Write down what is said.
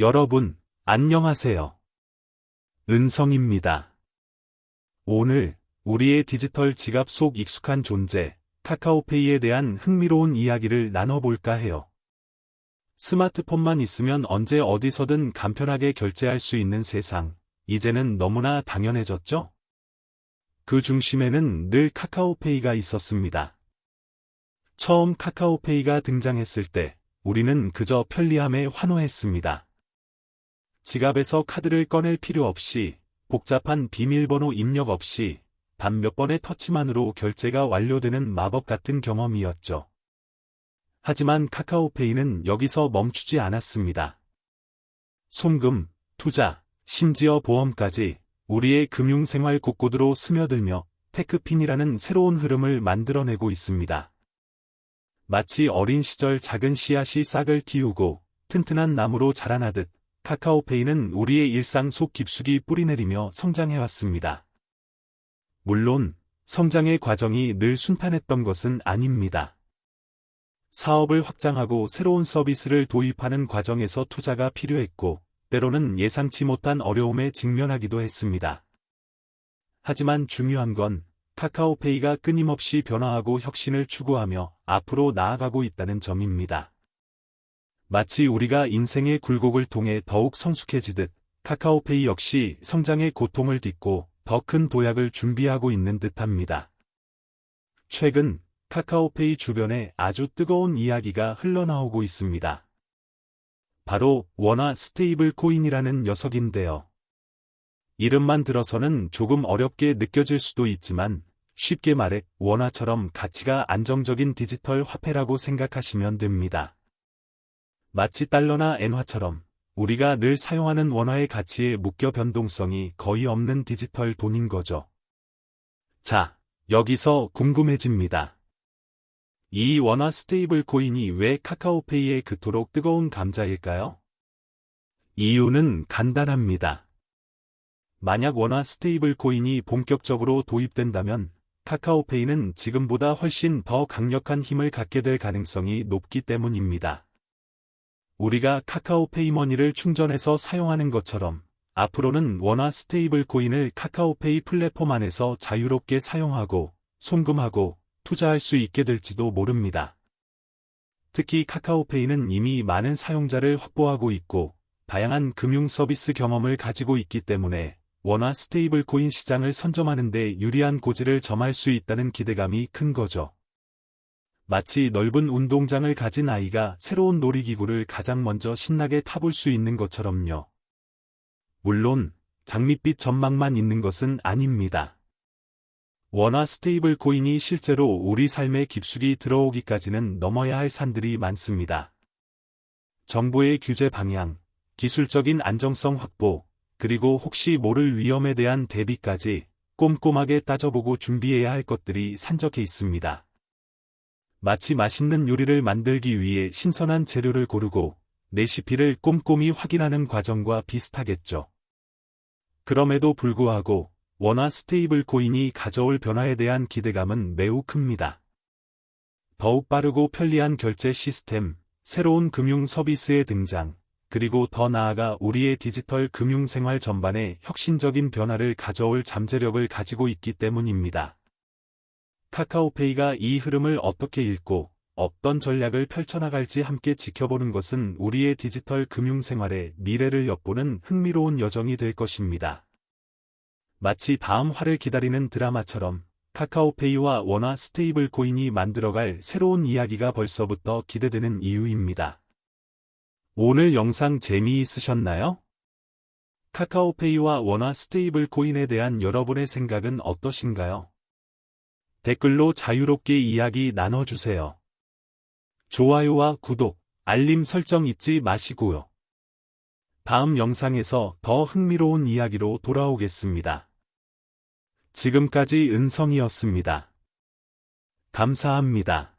여러분, 안녕하세요. 은성입니다. 오늘 우리의 디지털 지갑 속 익숙한 존재, 카카오페이에 대한 흥미로운 이야기를 나눠볼까 해요. 스마트폰만 있으면 언제 어디서든 간편하게 결제할 수 있는 세상, 이제는 너무나 당연해졌죠? 그 중심에는 늘 카카오페이가 있었습니다. 처음 카카오페이가 등장했을 때 우리는 그저 편리함에 환호했습니다. 지갑에서 카드를 꺼낼 필요 없이 복잡한 비밀번호 입력 없이 단 몇 번의 터치만으로 결제가 완료되는 마법 같은 경험이었죠. 하지만 카카오페이는 여기서 멈추지 않았습니다. 송금, 투자, 심지어 보험까지 우리의 금융생활 곳곳으로 스며들며 테크핀이라는 새로운 흐름을 만들어내고 있습니다. 마치 어린 시절 작은 씨앗이 싹을 틔우고 튼튼한 나무로 자라나듯 카카오페이는 우리의 일상 속 깊숙이 뿌리내리며 성장해왔습니다. 물론 성장의 과정이 늘 순탄했던 것은 아닙니다. 사업을 확장하고 새로운 서비스를 도입하는 과정에서 투자가 필요했고 때로는 예상치 못한 어려움에 직면하기도 했습니다. 하지만 중요한 건 카카오페이가 끊임없이 변화하고 혁신을 추구하며 앞으로 나아가고 있다는 점입니다. 마치 우리가 인생의 굴곡을 통해 더욱 성숙해지듯 카카오페이 역시 성장의 고통을 딛고 더 큰 도약을 준비하고 있는 듯합니다. 최근 카카오페이 주변에 아주 뜨거운 이야기가 흘러나오고 있습니다. 바로 원화 스테이블 코인이라는 녀석인데요. 이름만 들어서는 조금 어렵게 느껴질 수도 있지만 쉽게 말해 원화처럼 가치가 안정적인 디지털 화폐라고 생각하시면 됩니다. 마치 달러나 엔화처럼 우리가 늘 사용하는 원화의 가치에 묶여 변동성이 거의 없는 디지털 돈인 거죠. 자, 여기서 궁금해집니다. 이 원화 스테이블 코인이 왜 카카오페이에 그토록 뜨거운 감자일까요? 이유는 간단합니다. 만약 원화 스테이블 코인이 본격적으로 도입된다면 카카오페이는 지금보다 훨씬 더 강력한 힘을 갖게 될 가능성이 높기 때문입니다. 우리가 카카오페이 머니를 충전해서 사용하는 것처럼 앞으로는 원화 스테이블 코인을 카카오페이 플랫폼 안에서 자유롭게 사용하고 송금하고 투자할 수 있게 될지도 모릅니다. 특히 카카오페이는 이미 많은 사용자를 확보하고 있고 다양한 금융 서비스 경험을 가지고 있기 때문에 원화 스테이블 코인 시장을 선점하는 데 유리한 고지를 점할 수 있다는 기대감이 큰 거죠. 마치 넓은 운동장을 가진 아이가 새로운 놀이기구를 가장 먼저 신나게 타볼 수 있는 것처럼요. 물론 장밋빛 전망만 있는 것은 아닙니다. 원화 스테이블 코인이 실제로 우리 삶에 깊숙이 들어오기까지는 넘어야 할 산들이 많습니다. 정부의 규제 방향, 기술적인 안정성 확보, 그리고 혹시 모를 위험에 대한 대비까지 꼼꼼하게 따져보고 준비해야 할 것들이 산적해 있습니다. 마치 맛있는 요리를 만들기 위해 신선한 재료를 고르고 레시피를 꼼꼼히 확인하는 과정과 비슷하겠죠. 그럼에도 불구하고 원화 스테이블 코인이 가져올 변화에 대한 기대감은 매우 큽니다. 더욱 빠르고 편리한 결제 시스템, 새로운 금융 서비스의 등장, 그리고 더 나아가 우리의 디지털 금융 생활 전반에 혁신적인 변화를 가져올 잠재력을 가지고 있기 때문입니다. 카카오페이가 이 흐름을 어떻게 읽고 어떤 전략을 펼쳐나갈지 함께 지켜보는 것은 우리의 디지털 금융 생활의 미래를 엿보는 흥미로운 여정이 될 것입니다. 마치 다음 화를 기다리는 드라마처럼 카카오페이와 원화 스테이블 코인이 만들어갈 새로운 이야기가 벌써부터 기대되는 이유입니다. 오늘 영상 재미있으셨나요? 카카오페이와 원화 스테이블 코인에 대한 여러분의 생각은 어떠신가요? 댓글로 자유롭게 이야기 나눠주세요. 좋아요와 구독, 알림 설정 잊지 마시고요. 다음 영상에서 더 흥미로운 이야기로 돌아오겠습니다. 지금까지 은성이었습니다. 감사합니다.